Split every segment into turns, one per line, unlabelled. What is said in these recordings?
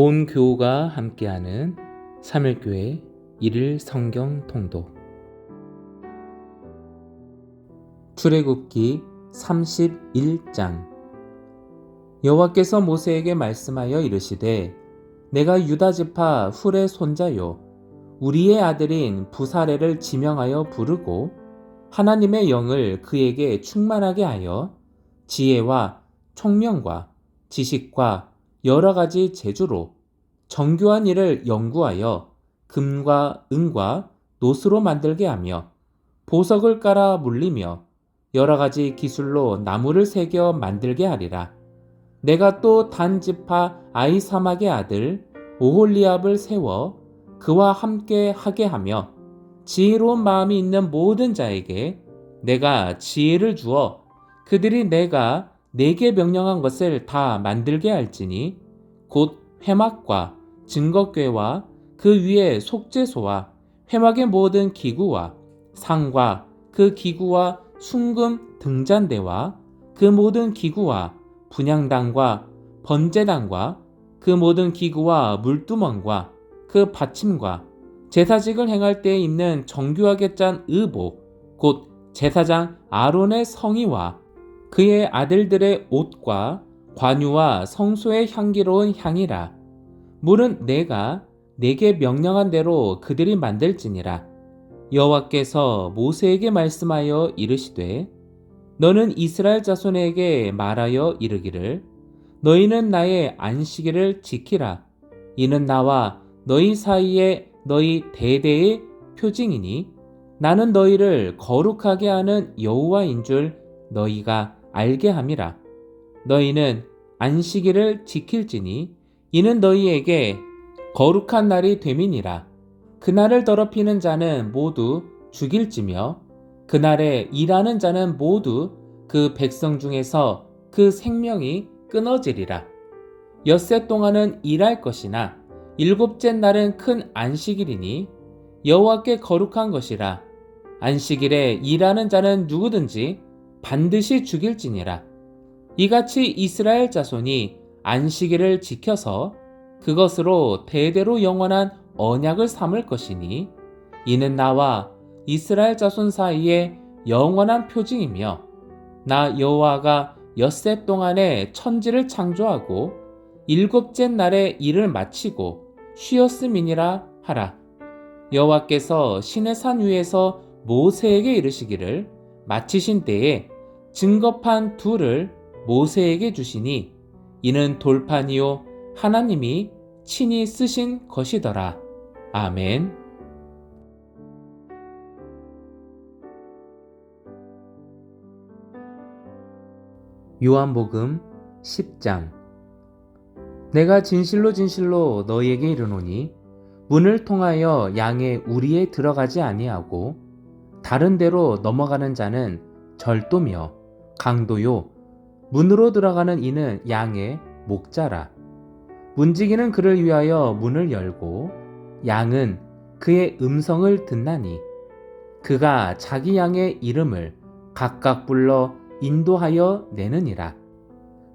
온 교우가 함께하는 3일교회 1일 성경 통독 출애굽기 31장. 여호와께서 모세에게 말씀하여 이르시되 내가 유다 지파 훌의 손자요 우리의 아들인 부사레를 지명하여 부르고 하나님의 영을 그에게 충만하게 하여 지혜와 총명과 지식과 여러 가지 재주로 정교한 일을 연구하여 금과 은과 노스로 만들게 하며 보석을 깔아 물리며 여러 가지 기술로 나무를 새겨 만들게 하리라. 내가 또 단지파 아이사막의 아들 오홀리압을 세워 그와 함께 하게 하며 지혜로운 마음이 있는 모든 자에게 내가 지혜를 주어 그들이 내가 내게 명령한 것을 다 만들게 할지니 곧 회막과 증거궤와 그 위에 속죄소와 회막의 모든 기구와 상과 그 기구와 순금 등잔대와 그 모든 기구와 분향당과 번제당과 그 모든 기구와 물두멍과 그 받침과 제사직을 행할 때에 입는 정교하게 짠 의복 곧 제사장 아론의 성의와 그의 아들들의 옷과 관유와 성소의 향기로운 향이라. 물은 내가 내게 명령한 대로 그들이 만들지니라. 여호와께서 모세에게 말씀하여 이르시되 너는 이스라엘 자손에게 말하여 이르기를 너희는 나의 안식일을 지키라. 이는 나와 너희 사이에 너희 대대의 표징이니 나는 너희를 거룩하게 하는 여호와인 줄 너희가 알게 함이라 너희는 안식일을 지킬지니 이는 너희에게 거룩한 날이 됨이니라 그날을 더럽히는 자는 모두 죽일지며 그날에 일하는 자는 모두 그 백성 중에서 그 생명이 끊어지리라. 엿새 동안은 일할 것이나 일곱째 날은 큰 안식일이니 여호와께 거룩한 것이라. 안식일에 일하는 자는 누구든지 반드시 죽일지니라. 이같이 이스라엘 자손이 안식일을 지켜서 그것으로 대대로 영원한 언약을 삼을 것이니 이는 나와 이스라엘 자손 사이에 영원한 표징이며 나 여호와가 엿새 동안에 천지를 창조하고 일곱째 날에 일을 마치고 쉬었음이니라 하라 여호와께서 신의 산 위에서 모세에게 이르시기를 마치신 때에 증거판 둘을 모세에게 주시니 이는 돌판이요 하나님이 친히 쓰신 것이더라. 아멘. 요한복음 10장 내가 진실로 진실로 너희에게 이르노니 문을 통하여 양의 우리에 들어가지 아니하고 다른 데로 넘어가는 자는 절도며 강도요 문으로 들어가는 이는 양의 목자라 문지기는 그를 위하여 문을 열고 양은 그의 음성을 듣나니 그가 자기 양의 이름을 각각 불러 인도하여 내느니라.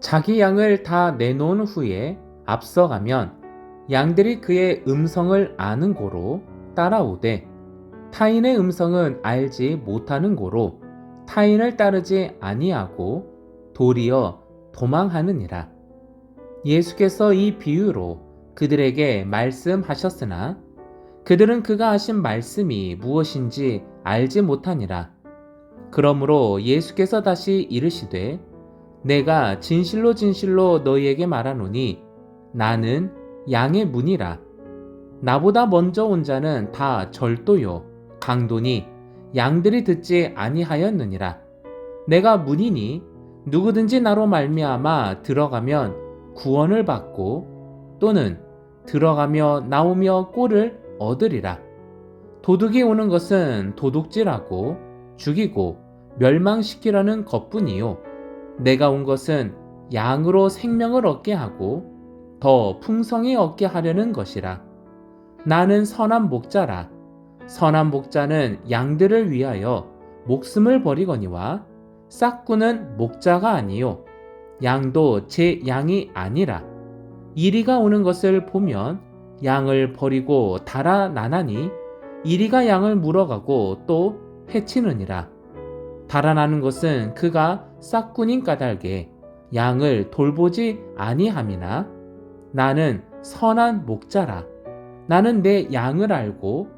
자기 양을 다 내놓은 후에 앞서가면 양들이 그의 음성을 아는 고로 따라오되 타인의 음성은 알지 못하는 고로 타인을 따르지 아니하고 도리어 도망하느니라. 예수께서 이 비유로 그들에게 말씀하셨으나 그들은 그가 하신 말씀이 무엇인지 알지 못하니라. 그러므로 예수께서 다시 이르시되 내가 진실로 진실로 너희에게 말하노니 나는 양의 문이라. 나보다 먼저 온 자는 다 절도요 강도니 양들이 듣지 아니하였느니라. 내가 문이니 누구든지 나로 말미암아 들어가면 구원을 받고 또는 들어가며 나오며 꼴을 얻으리라. 도둑이 오는 것은 도둑질하고 죽이고 멸망시키라는 것뿐이요. 내가 온 것은 양으로 생명을 얻게 하고 더 풍성히 얻게 하려는 것이라. 나는 선한 목자라. 선한 목자는 양들을 위하여 목숨을 버리거니와 싹구는 목자가 아니요 양도 제 양이 아니라 이리가 오는 것을 보면 양을 버리고 달아나나니 이리가 양을 물어가고 또 해치느니라. 달아나는 것은 그가 싹군인 까닭에 양을 돌보지 아니함이나 나는 선한 목자라. 나는 내 양을 알고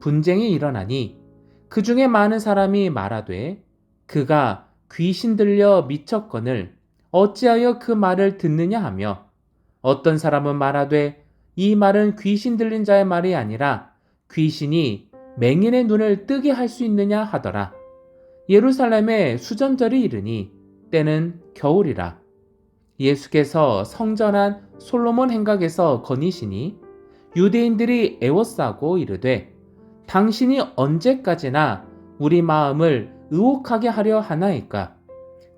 분쟁이 일어나니 그 중에 많은 사람이 말하되 그가 귀신 들려 미쳤거늘 어찌하여 그 말을 듣느냐 하며 어떤 사람은 말하되 이 말은 귀신 들린 자의 말이 아니라 귀신이 맹인의 눈을 뜨게 할 수 있느냐 하더라. 예루살렘에 수전절이 이르니 때는 겨울이라. 예수께서 성전한 솔로몬 행각에서 거니시니 유대인들이 애워싸고 이르되 당신이 언제까지나 우리 마음을 의혹하게 하려 하나이까?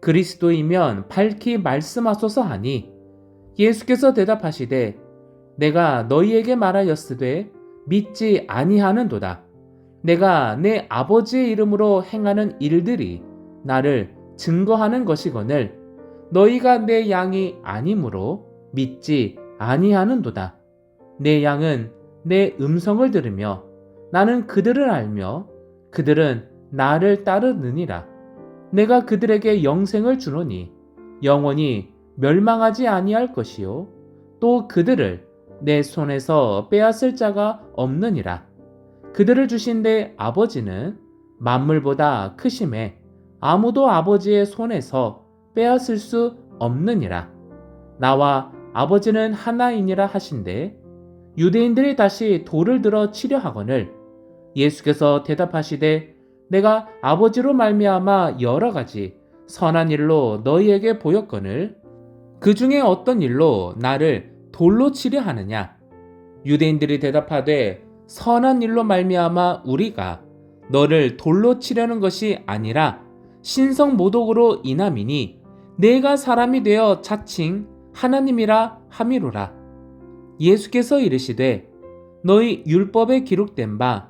그리스도이면 밝히 말씀하소서 하니 예수께서 대답하시되 내가 너희에게 말하였으되 믿지 아니하는도다. 내가 내 아버지의 이름으로 행하는 일들이 나를 증거하는 것이거늘 너희가 내 양이 아니므로 믿지 아니하는도다. 내 양은 내 음성을 들으며 나는 그들을 알며 그들은 나를 따르느니라. 내가 그들에게 영생을 주노니 영원히 멸망하지 아니할 것이요 또 그들을 내 손에서 빼앗을 자가 없느니라. 그들을 주신 내 아버지는 만물보다 크심에 아무도 아버지의 손에서 빼앗을 수 없느니라. 나와 아버지는 하나이니라 하신데 유대인들이 다시 돌을 들어 치려 하거늘 예수께서 대답하시되 내가 아버지로 말미암아 여러 가지 선한 일로 너희에게 보였거늘 그 중에 어떤 일로 나를 돌로 치려 하느냐? 유대인들이 대답하되 선한 일로 말미암아 우리가 너를 돌로 치려는 것이 아니라 신성 모독으로 인함이니 내가 사람이 되어 자칭 하나님이라 함이로라. 예수께서 이르시되 너희 율법에 기록된 바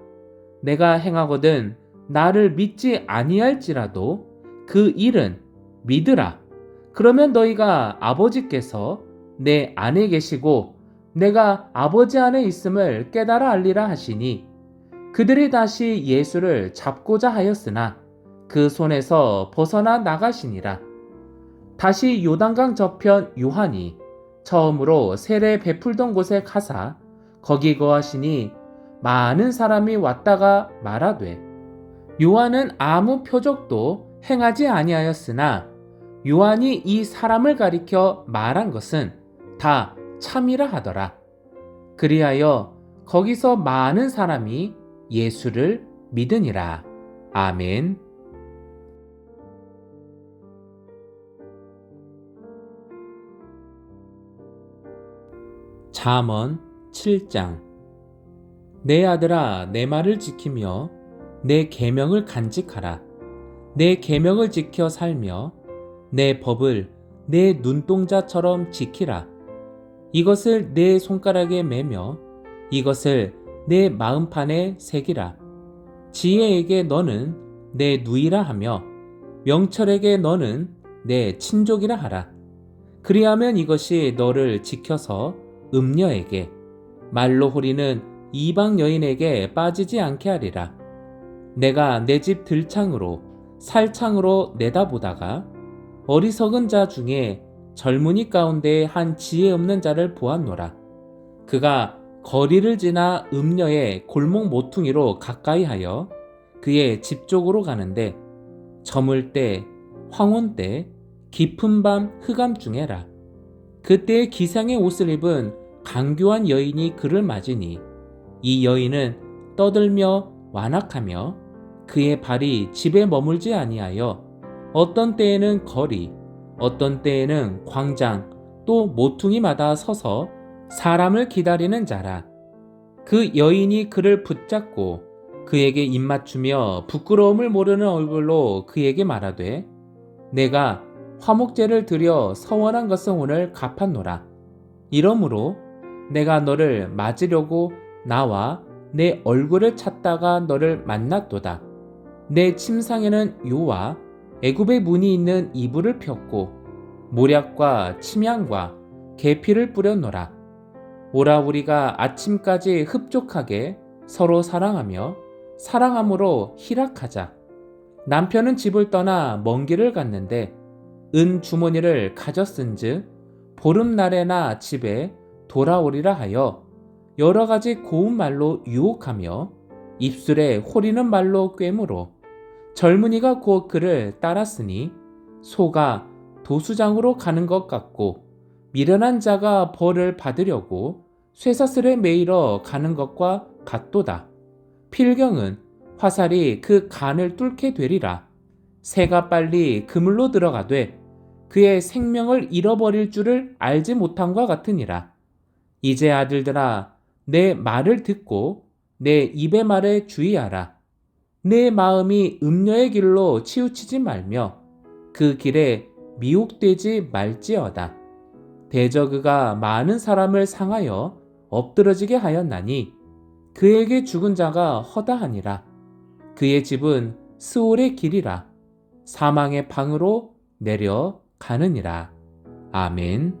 내가 행하거든 나를 믿지 아니할지라도 그 일은 믿으라. 그러면 너희가 아버지께서 내 안에 계시고 내가 아버지 안에 있음을 깨달아 알리라 하시니 그들이 다시 예수를 잡고자 하였으나 그 손에서 벗어나 나가시니라. 다시 요단강 저편 요한이 처음으로 세례 베풀던 곳에 가사 거기 거하시니 많은 사람이 왔다가 말하되 요한은 아무 표적도 행하지 아니하였으나 요한이 이 사람을 가리켜 말한 것은 다 참이라 하더라. 그리하여 거기서 많은 사람이 예수를 믿으니라. 아멘. 잠언 7장 내 아들아 내 말을 지키며 내 계명을 간직하라 내 계명을 지켜 살며 내 법을 내 눈동자처럼 지키라 이것을 내 손가락에 매며 이것을 내 마음판에 새기라. 지혜에게 너는 내 누이라 하며 명철에게 너는 내 친족이라 하라. 그리하면 이것이 너를 지켜서 음녀에게 말로 호리는 이방 여인에게 빠지지 않게 하리라. 내가 내 집 들창으로 살창으로 내다보다가 어리석은 자 중에 젊은이 가운데 한 지혜 없는 자를 보았노라. 그가 거리를 지나 음녀의 골목 모퉁이로 가까이 하여 그의 집 쪽으로 가는데 저물 때, 황혼 때, 깊은 밤 흑암중에라. 그때 기상의 옷을 입은 강교한 여인이 그를 맞으니 이 여인은 떠들며 완악하며 그의 발이 집에 머물지 아니하여 어떤 때에는 거리, 어떤 때에는 광장, 또 모퉁이마다 서서 사람을 기다리는 자라. 그 여인이 그를 붙잡고 그에게 입맞추며 부끄러움을 모르는 얼굴로 그에게 말하되 내가 화목제를 드려 서원한 것은 오늘 갚았노라. 이러므로 내가 너를 맞으려고 나와 내 얼굴을 찾다가 너를 만났도다. 내 침상에는 요와 애굽의 문이 있는 이불을 폈고 모략과 침향과 계피를 뿌렸노라. 오라 우리가 아침까지 흡족하게 서로 사랑하며 사랑함으로 희락하자. 남편은 집을 떠나 먼 길을 갔는데 은 주머니를 가졌은즉 보름날에나 집에 돌아오리라 하여 여러 가지 고운 말로 유혹하며 입술에 호리는 말로 꿰물어 젊은이가 곧 그를 따랐으니 소가 도수장으로 가는 것 같고 미련한 자가 벌을 받으려고 쇠사슬에 매이러 가는 것과 같도다. 필경은 화살이 그 간을 뚫게 되리라. 새가 빨리 그물로 들어가되 그의 생명을 잃어버릴 줄을 알지 못함과 같으니라. 이제 아들들아, 내 말을 듣고 내 입의 말에 주의하라. 내 마음이 음녀의 길로 치우치지 말며 그 길에 미혹되지 말지어다. 대저 그가 많은 사람을 상하여 엎드러지게 하였나니 그에게 죽은 자가 허다하니라. 그의 집은 스올의 길이라. 사망의 방으로 내려가느니라. 아멘.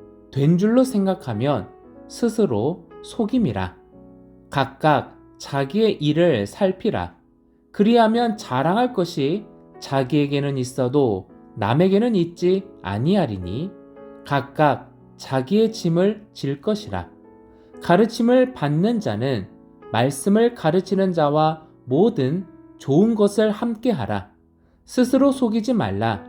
된 줄로 생각하면 스스로 속임이라. 각각 자기의 일을 살피라. 그리하면 자랑할 것이 자기에게는 있어도 남에게는 있지 아니하리니 각각 자기의 짐을 질 것이라. 가르침을 받는 자는 말씀을 가르치는 자와 모든 좋은 것을 함께 하라. 스스로 속이지 말라.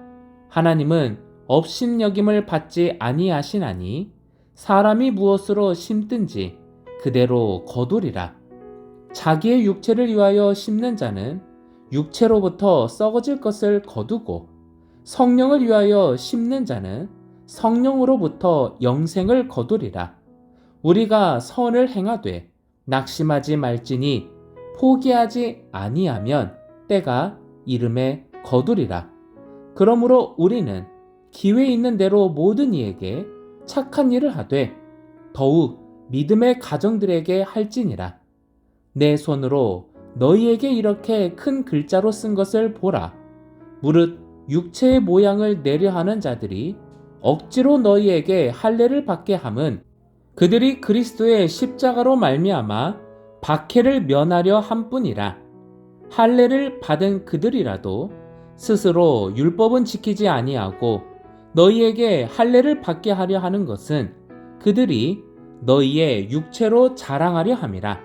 하나님은 업신여김을 받지 아니하시나니 사람이 무엇으로 심든지 그대로 거두리라. 자기의 육체를 위하여 심는 자는 육체로부터 썩어질 것을 거두고 성령을 위하여 심는 자는 성령으로부터 영생을 거두리라. 우리가 선을 행하되 낙심하지 말지니 포기하지 아니하면 때가 이름에 거두리라. 그러므로 우리는 기회 있는 대로 모든 이에게 착한 일을 하되 더욱 믿음의 가정들에게 할지니라. 내 손으로 너희에게 이렇게 큰 글자로 쓴 것을 보라. 무릇 육체의 모양을 내려 하는 자들이 억지로 너희에게 할례를 받게 함은 그들이 그리스도의 십자가로 말미암아 박해를 면하려 함뿐이라. 할례를 받은 그들이라도 스스로 율법은 지키지 아니하고 너희에게 할례를 받게 하려 하는 것은 그들이 너희의 육체로 자랑하려 함이라.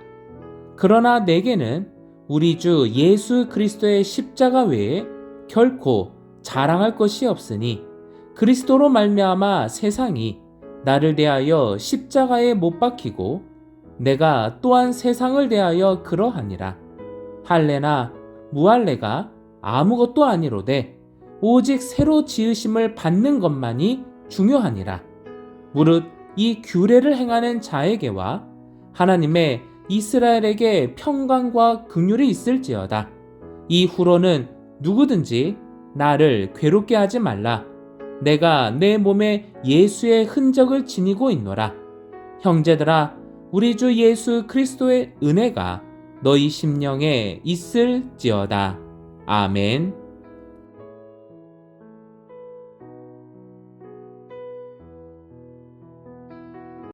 그러나 내게는 우리 주 예수 그리스도의 십자가 외에 결코 자랑할 것이 없으니 그리스도로 말미암아 세상이 나를 대하여 십자가에 못 박히고 내가 또한 세상을 대하여 그러하니라. 할례나 무할례가 아무것도 아니로되 오직 새로 지으심을 받는 것만이 중요하니라. 무릇 이 규례를 행하는 자에게와 하나님의 이스라엘에게 평강과 긍휼이 있을지어다. 이후로는 누구든지 나를 괴롭게 하지 말라. 내가 내 몸에 예수의 흔적을 지니고 있노라. 형제들아, 우리 주 예수 그리스도의 은혜가 너희 심령에 있을지어다. 아멘.